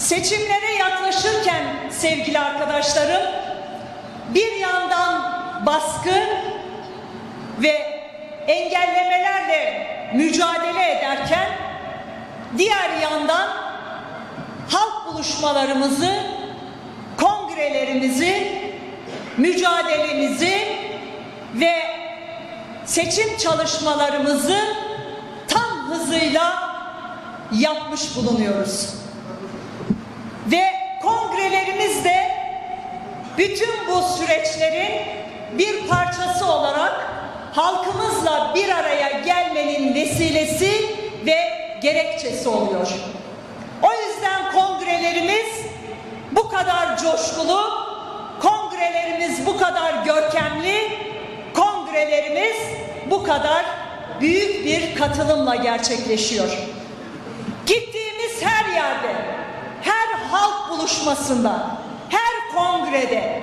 seçimlere yaklaşırken sevgili arkadaşlarım bir yandan baskı ve engellemelerle mücadele ederken diğer yandan halk buluşmalarımızı, kongrelerimizi, mücadelemizi ve seçim çalışmalarımızı tam hızıyla yapmış bulunuyoruz. Ve kongrelerimiz de bütün bu süreçlerin bir parçası olarak halkımızla bir araya gelmenin vesilesi ve gerekçesi oluyor. O yüzden kongrelerimiz bu kadar coşkulu, kongrelerimiz bu kadar görkemli, kongrelerimiz bu kadar büyük bir katılımla gerçekleşiyor. Gittiğimiz her yerde, her halk buluşmasında, her kongrede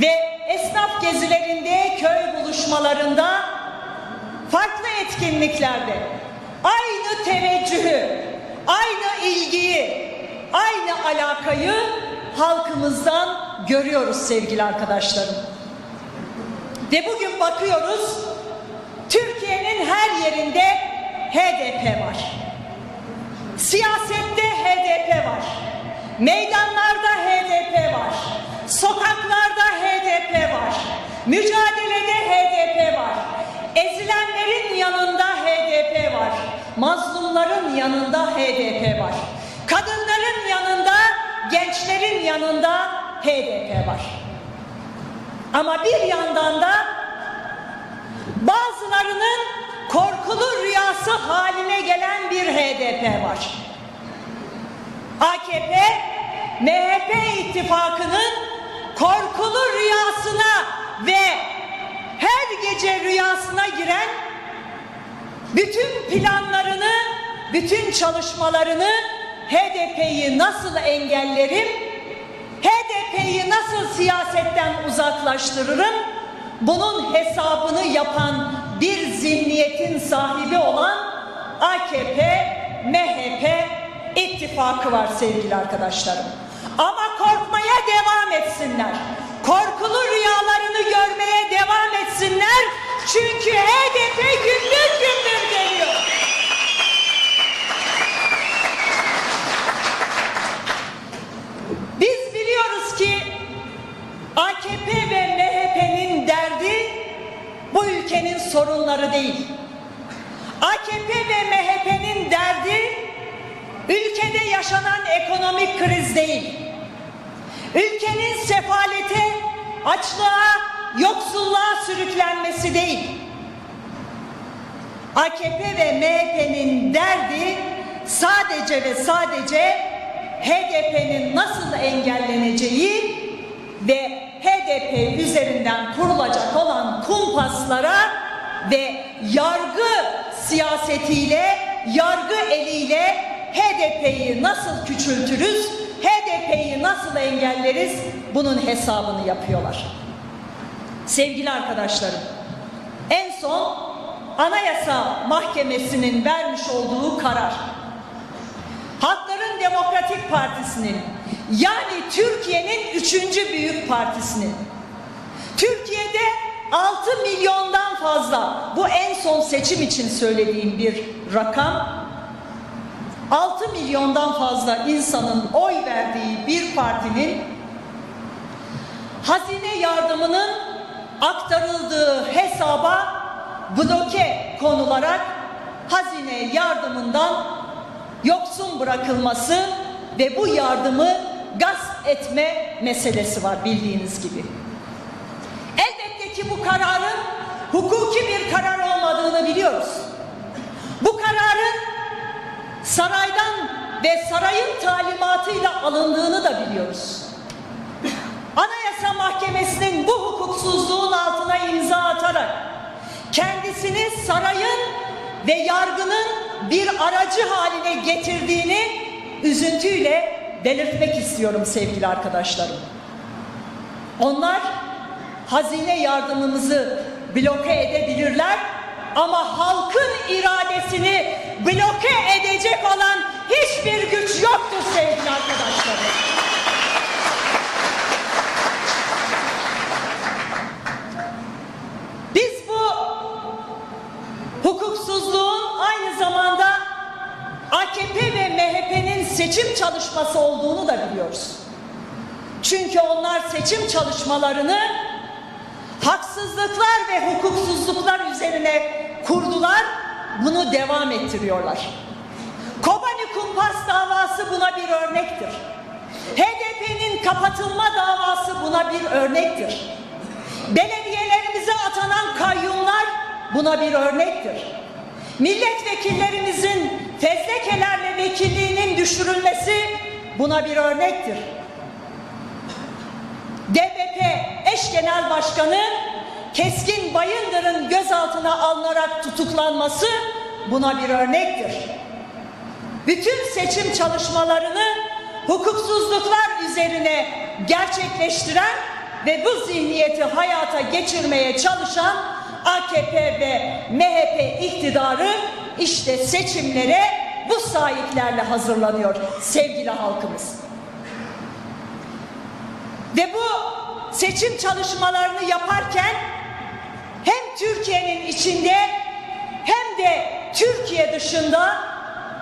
ve esnaf gezilerinde, köy buluşmalarında, farklı etkinliklerde aynı teveccühü, aynı ilgiyi, aynı alakayı halkımızdan görüyoruz sevgili arkadaşlarım. Ve bugün bakıyoruz Türkiye'nin her yerinde HDP var. Siyasette HDP var. Meydanlarda HDP var. Sokaklarda HDP var. Mücadelede HDP var. Ezilenlerin yanında HDP var. Mazlumların yanında HDP var. Kadınların yanında, gençlerin yanında HDP var. Ama bir yandan da bazılarının korkulu rüyası haline gelen bir HDP var. AKP, MHP ittifakının korkulu rüyasına ve her gece rüyasına giren bütün planlarını, bütün çalışmalarını HDP'yi nasıl engellerim, HDP'yi nasıl siyasetten uzaklaştırırım, bunun hesabını yapan bir zihniyetin sahibi olan AKP, MHP ittifakı var sevgili arkadaşlarım. Ama korkmaya devam etsinler. Korkulu rüyalarını görmeye devam etsinler. Çünkü HDP gümbür sorunları değil. AKP ve MHP'nin derdi ülkede yaşanan ekonomik kriz değil. Ülkenin sefalete, açlığa, yoksulluğa sürüklenmesi değil. AKP ve MHP'nin derdi sadece ve sadece HDP'nin nasıl engelleneceği ve HDP üzerinden kurulacak olan kumpaslara ve yargı siyasetiyle, yargı eliyle HDP'yi nasıl küçültürüz, HDP'yi nasıl engelleriz bunun hesabını yapıyorlar. Sevgili arkadaşlarım, en son Anayasa Mahkemesi'nin vermiş olduğu karar, Halkların Demokratik Partisi'nin yani Türkiye'nin üçüncü büyük partisinin Türkiye'de 6 milyondan fazla bu en son seçim için söylediğim bir rakam 6 milyondan fazla insanın oy verdiği bir partinin hazine yardımının aktarıldığı hesaba bloke konularak hazine yardımından yoksun bırakılması ve bu yardımı gasp etme meselesi var bildiğiniz gibi. Elbette ki bu kararın hukuki bir karar olmadığını biliyoruz. Bu kararın saraydan ve sarayın talimatıyla alındığını da biliyoruz. Anayasa Mahkemesi'nin bu hukuksuzluğun altına imza atarak kendisini sarayın ve yargının bir aracı haline getirdiğini üzüntüyle belirtmek istiyorum sevgili arkadaşlarım. Onlar hazine yardımımızı bloke edebilirler ama halkın iradesini bloke edecek olan hiçbir güç yoktur sevgili arkadaşlarım. Biz bu hukuksuzluğun aynı zamanda AKP ve MHP'nin seçim çalışması olduğunu da biliyoruz. Çünkü onlar seçim çalışmalarını haksızlıklar ve hukuksuzluklar üzerine kurdular, bunu devam ettiriyorlar. Kobani kumpas davası buna bir örnektir. HDP'nin kapatılma davası buna bir örnektir. Belediyelerimize atanan kayyumlar buna bir örnektir. Milletvekillerimizin fezlekelerle vekilliğinin düşürülmesi buna bir örnektir. DBP eş genel başkanı Keskin Bayındır'ın gözaltına alınarak tutuklanması buna bir örnektir. Bütün seçim çalışmalarını hukuksuzluklar üzerine gerçekleştiren ve bu zihniyeti hayata geçirmeye çalışan AKP ve MHP iktidarı işte seçimlere bu sahiplerle hazırlanıyor sevgili halkımız. Ve bu seçim çalışmalarını yaparken hem Türkiye'nin içinde hem de Türkiye dışında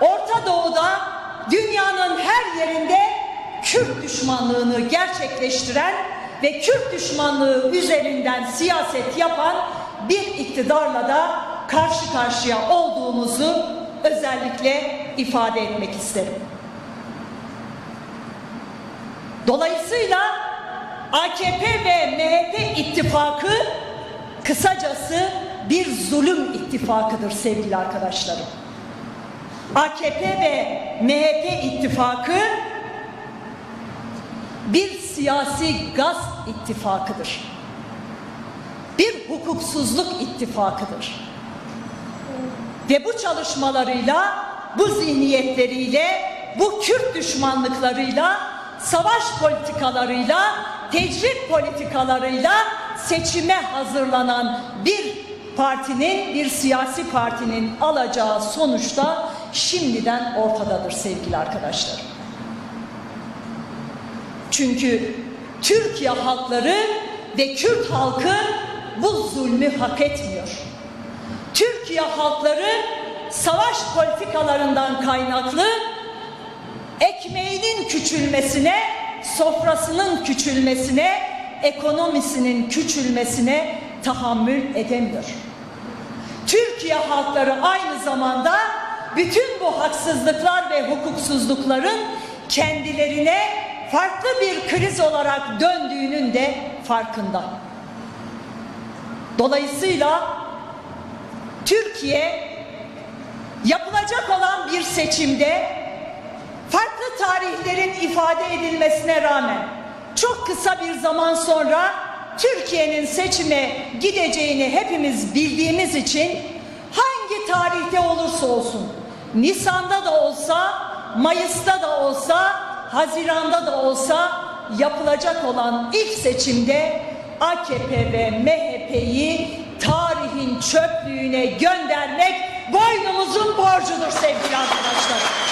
Orta Doğu'da dünyanın her yerinde Kürt düşmanlığını gerçekleştiren ve Kürt düşmanlığı üzerinden siyaset yapan bir iktidarla da karşı karşıya olduğumuzu özellikle ifade etmek isterim. Dolayısıyla AKP ve MHP ittifakı kısacası bir zulüm ittifakıdır sevgili arkadaşlarım. AKP ve MHP ittifakı bir siyasi gaz ittifakıdır. Bir hukuksuzluk ittifakıdır. Ve bu çalışmalarıyla, bu zihniyetleriyle, bu Kürt düşmanlıklarıyla, savaş politikalarıyla, tecrit politikalarıyla seçime hazırlanan bir partinin, bir siyasi partinin alacağı sonuçta şimdiden ortadadır sevgili arkadaşlar. Çünkü Türkiye halkları ve Kürt halkı bu zulmü hak etmiyor. Türkiye halkları savaş politikalarından kaynaklı ekmeğinin küçülmesine, sofrasının küçülmesine, ekonomisinin küçülmesine tahammül edemiyor. Türkiye halkları aynı zamanda bütün bu haksızlıklar ve hukuksuzlukların kendilerine farklı bir kriz olarak döndüğünün de farkında. Dolayısıyla Türkiye yapılacak olan bir seçimde farklı tarihlerin ifade edilmesine rağmen çok kısa bir zaman sonra Türkiye'nin seçime gideceğini hepimiz bildiğimiz için hangi tarihte olursa olsun Nisan'da da olsa Mayıs'ta da olsa Haziran'da da olsa yapılacak olan ilk seçimde AKP ve MHP'yi tarihin çöplüğüne göndermek boynumuzun borcudur sevgili arkadaşlar.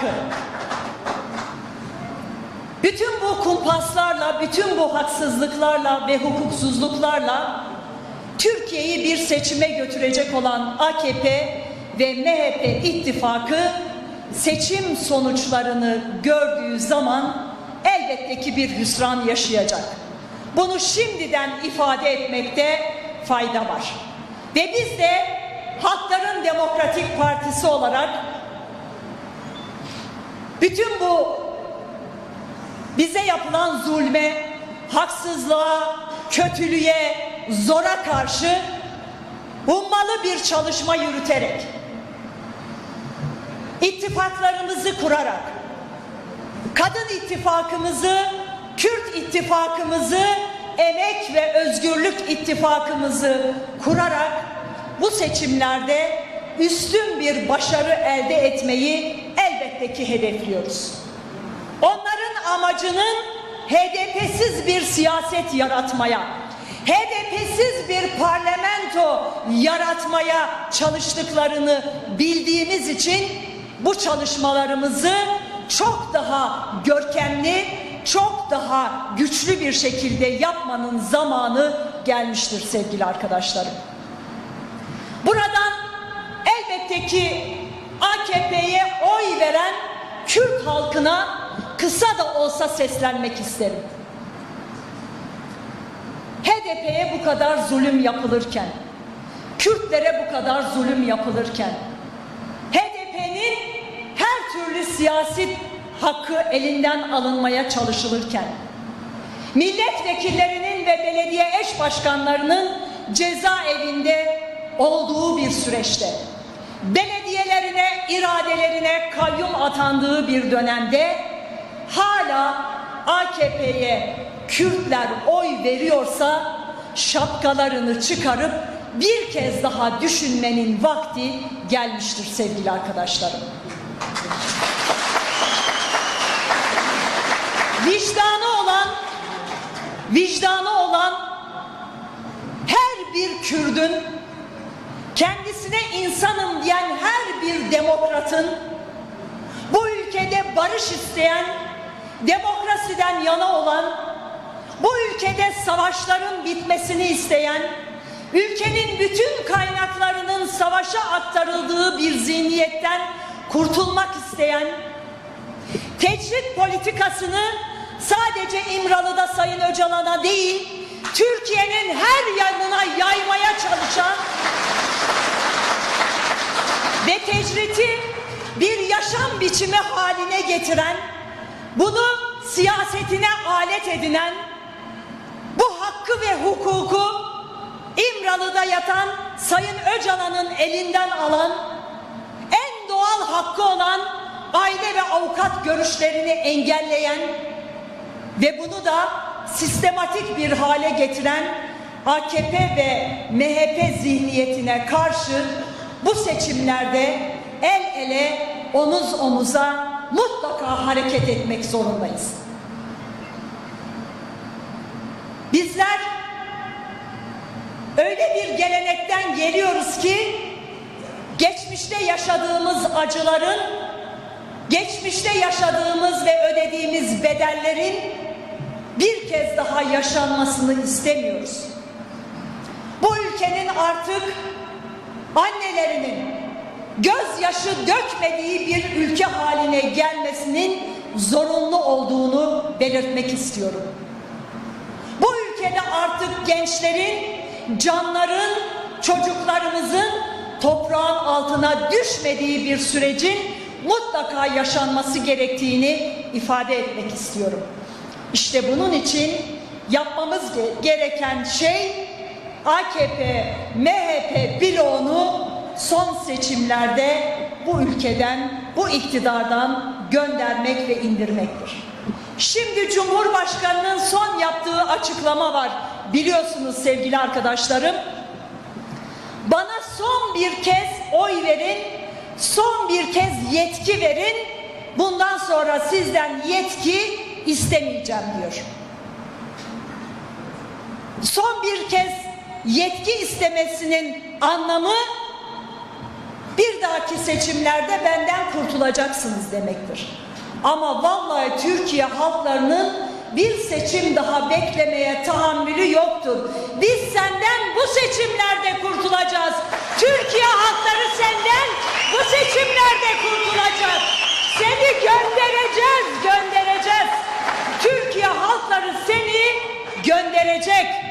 Halkı, bütün bu kumpaslarla, bütün bu haksızlıklarla ve hukuksuzluklarla Türkiye'yi bir seçime götürecek olan AKP ve MHP ittifakı seçim sonuçlarını gördüğü zaman elbette ki bir hüsran yaşayacak. Bunu şimdiden ifade etmekte fayda var. Ve biz de Halkların Demokratik Partisi olarak bütün bu bize yapılan zulme, haksızlığa, kötülüğe, zora karşı ummalı bir çalışma yürüterek, ittifaklarımızı kurarak, kadın ittifakımızı, Kürt ittifakımızı, emek ve özgürlük ittifakımızı kurarak bu seçimlerde üstün bir başarı elde etmeyi elbette hedefliyoruz. Onların amacının HDP'siz bir siyaset yaratmaya, HDP'siz bir parlamento yaratmaya çalıştıklarını bildiğimiz için bu çalışmalarımızı çok daha görkemli, çok daha güçlü bir şekilde yapmanın zamanı gelmiştir sevgili arkadaşlarım. Buradan elbette ki AKP'ye oy veren Kürt halkına kısa da olsa seslenmek isterim. HDP'ye bu kadar zulüm yapılırken, Kürtlere bu kadar zulüm yapılırken, HDP'nin her türlü siyasi hakkı elinden alınmaya çalışılırken, milletvekillerinin ve belediye eş başkanlarının cezaevinde olduğu bir süreçte, belediyelerine, iradelerine kayyum atandığı bir dönemde hala AKP'ye Kürtler oy veriyorsa şapkalarını çıkarıp bir kez daha düşünmenin vakti gelmiştir sevgili arkadaşlarım. Vicdanı olan vicdanı olan her bir Kürdün kendisine insanım diyen her bir demokratın bu ülkede barış isteyen, demokrasiden yana olan, bu ülkede savaşların bitmesini isteyen, ülkenin bütün kaynaklarının savaşa aktarıldığı bir zihniyetten kurtulmak isteyen, tecrit politikasını sadece İmralı'da Sayın Öcalan'a değil, Türkiye'nin her yanına yaymaya çalışan ve tecriti bir yaşam biçimi haline getiren, bunu siyasetine alet edinen, bu hakkı ve hukuku İmralı'da yatan Sayın Öcalan'ın elinden alan, en doğal hakkı olan aile ve avukat görüşlerini engelleyen ve bunu da sistematik bir hale getiren AKP ve MHP zihniyetine karşı bu seçimlerde el ele omuz omuza mutlaka hareket etmek zorundayız. Bizler öyle bir gelenekten geliyoruz ki geçmişte yaşadığımız acıların, geçmişte yaşadığımız ve ödediğimiz bedellerin bir kez daha yaşanmasını istemiyoruz. Bu ülkenin artık annelerinin gözyaşı dökmediği bir ülke haline gelmesinin zorunlu olduğunu belirtmek istiyorum. Bu ülkede artık gençlerin, canların, çocuklarımızın toprağın altına düşmediği bir sürecin mutlaka yaşanması gerektiğini ifade etmek istiyorum. İşte bunun için yapmamız gereken şey AKP, MHP bloğunu son seçimlerde bu ülkeden, bu iktidardan göndermek ve indirmektir. Şimdi Cumhurbaşkanı'nın son yaptığı açıklama var. Biliyorsunuz sevgili arkadaşlarım. Bana son bir kez oy verin, son bir kez yetki verin. Bundan sonra sizden yetki istemeyeceğim diyor. Son bir kez yetki istemesinin anlamı bir dahaki seçimlerde benden kurtulacaksınız demektir. Ama vallahi Türkiye halklarının bir seçim daha beklemeye tahammülü yoktur. Biz senden bu seçimlerde kurtulacağız. Türkiye halkları senden bu seçimlerde kurtulacak. Seni göndereceğiz, göndereceğiz. Türkiye halkları seni gönderecek.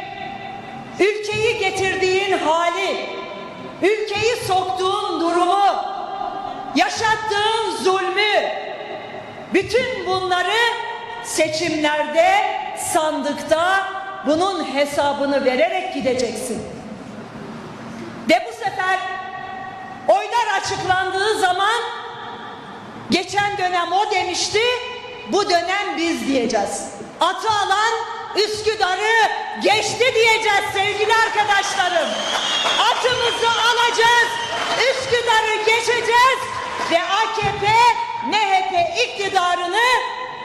Ülkeyi getirdiğin hali, ülkeyi soktuğun durumu, yaşattığın zulmü, bütün bunları seçimlerde, sandıkta bunun hesabını vererek gideceksin. Ve bu sefer oylar açıklandığı zaman geçen dönem o demişti, bu dönem biz diyeceğiz. Atı alan Üsküdar'ı geçti diyeceğiz sevgili arkadaşlarım. Atımızı alacağız, Üsküdar'ı geçeceğiz ve AKP, MHP iktidarını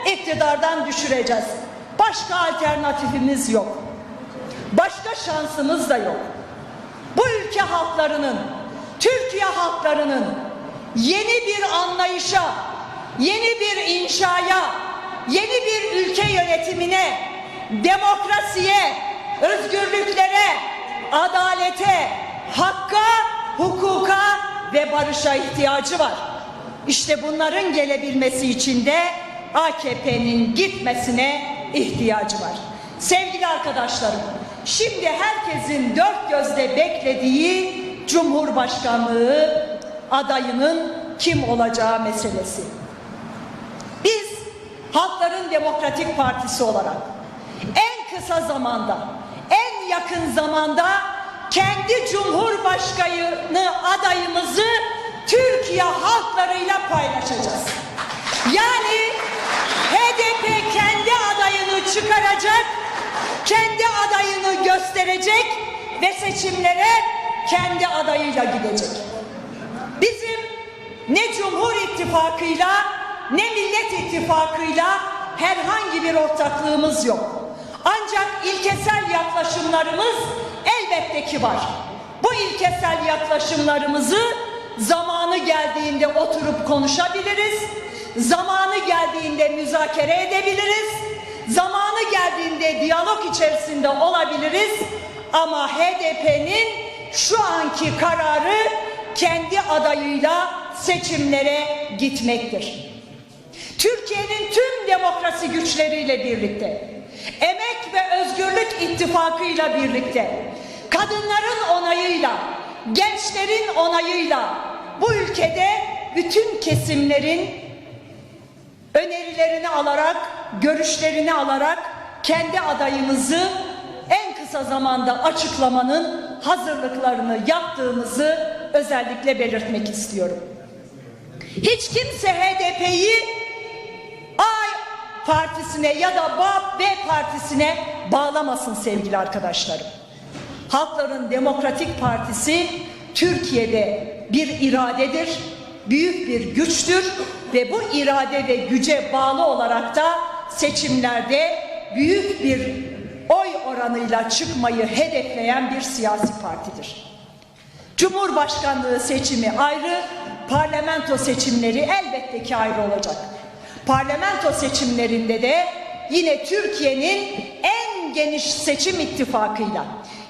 iktidardan düşüreceğiz. Başka alternatifimiz yok. Başka şansımız da yok. Bu ülke halklarının, Türkiye halklarının yeni bir anlayışa, yeni bir inşaya, yeni bir ülke yönetimine, demokrasiye, özgürlüklere, adalete, hakka, hukuka ve barışa ihtiyacı var. İşte bunların gelebilmesi için de AKP'nin gitmesine ihtiyacı var. Sevgili arkadaşlarım, şimdi herkesin dört gözle beklediği Cumhurbaşkanlığı adayının kim olacağı meselesi. Biz Halkların Demokratik Partisi olarak en kısa zamanda, en yakın zamanda kendi Cumhurbaşkanı adayımızı Türkiye halklarıyla paylaşacağız. Yani HDP kendi adayını çıkaracak, kendi adayını gösterecek ve seçimlere kendi adayıyla gidecek. Bizim ne Cumhur İttifakı'yla ne Millet İttifakı'yla herhangi bir ortaklığımız yok. Ancak ilkesel yaklaşımlarımız elbette ki var. Bu ilkesel yaklaşımlarımızı zamanı geldiğinde oturup konuşabiliriz. Zamanı geldiğinde müzakere edebiliriz. Zamanı geldiğinde diyalog içerisinde olabiliriz. Ama HDP'nin şu anki kararı kendi adayıyla seçimlere gitmektir. Türkiye'nin tüm demokrasi güçleriyle birlikte, Emek ve Özgürlük İttifakı'yla birlikte, kadınların onayıyla, gençlerin onayıyla bu ülkede bütün kesimlerin önerilerini alarak, görüşlerini alarak kendi adayımızı en kısa zamanda açıklamanın hazırlıklarını yaptığımızı özellikle belirtmek istiyorum. Hiç kimse HDP'yi partisine ya da B partisine bağlamasın sevgili arkadaşlarım. Halkların Demokratik Partisi Türkiye'de bir iradedir, büyük bir güçtür ve bu irade ve güce bağlı olarak da seçimlerde büyük bir oy oranıyla çıkmayı hedefleyen bir siyasi partidir. Cumhurbaşkanlığı seçimi ayrı, parlamento seçimleri elbette ki ayrı olacak. Parlamento seçimlerinde de yine Türkiye'nin en geniş seçim ittifakıyla,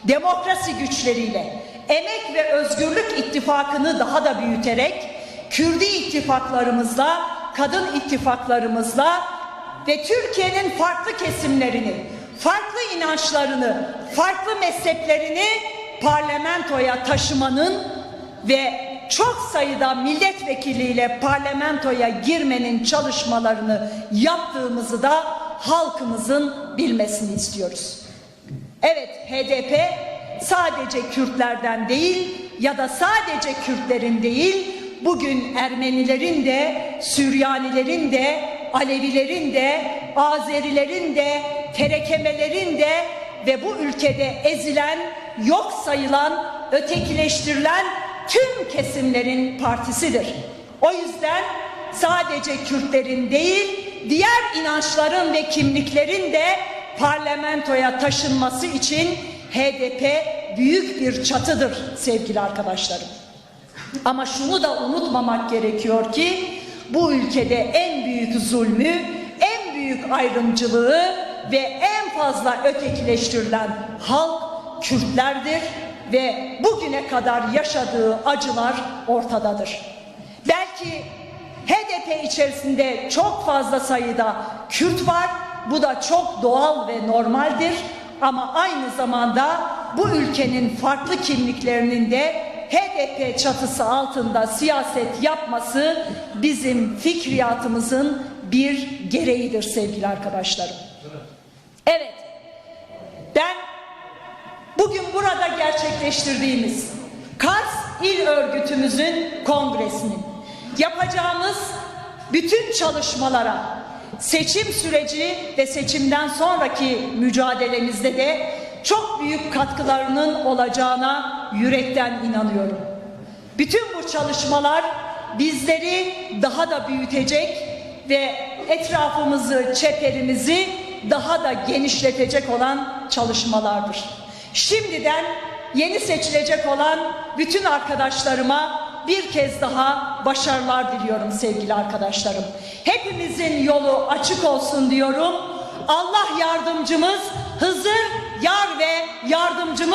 demokrasi güçleriyle, emek ve özgürlük ittifakını daha da büyüterek, Kürdi ittifaklarımızla, kadın ittifaklarımızla ve Türkiye'nin farklı kesimlerini, farklı inançlarını, farklı mezheplerini parlamentoya taşımanın ve çok sayıda milletvekiliyle parlamentoya girmenin çalışmalarını yaptığımızı da halkımızın bilmesini istiyoruz. Evet HDP sadece Kürtlerden değil ya da sadece Kürtlerin değil bugün Ermenilerin de Süryanilerin de Alevilerin de Azerilerin de terekemelerin de ve bu ülkede ezilen, yok sayılan, ötekileştirilen tüm kesimlerin partisidir. O yüzden sadece Kürtlerin değil, diğer inançların ve kimliklerin de parlamentoya taşınması için HDP büyük bir çatıdır sevgili arkadaşlarım. Ama şunu da unutmamak gerekiyor ki bu ülkede en büyük zulmü, en büyük ayrımcılığı ve en fazla ötekileştirilen halk Kürtlerdir ve bugüne kadar yaşadığı acılar ortadadır. Belki HDP içerisinde çok fazla sayıda Kürt var. Bu da çok doğal ve normaldir. Ama aynı zamanda bu ülkenin farklı kimliklerinin de HDP çatısı altında siyaset yapması bizim fikriyatımızın bir gereğidir sevgili arkadaşlarım. Evet, bugün burada gerçekleştirdiğimiz Kars İl Örgütümüzün kongresinin yapacağımız bütün çalışmalara seçim süreci ve seçimden sonraki mücadelemizde de çok büyük katkılarının olacağına yürekten inanıyorum. Bütün bu çalışmalar bizleri daha da büyütecek ve etrafımızı, çeperimizi daha da genişletecek olan çalışmalardır. Şimdiden yeni seçilecek olan bütün arkadaşlarıma bir kez daha başarılar diliyorum sevgili arkadaşlarım. Hepimizin yolu açık olsun diyorum. Allah yardımcımız, Hızır, yar ve yardımcımız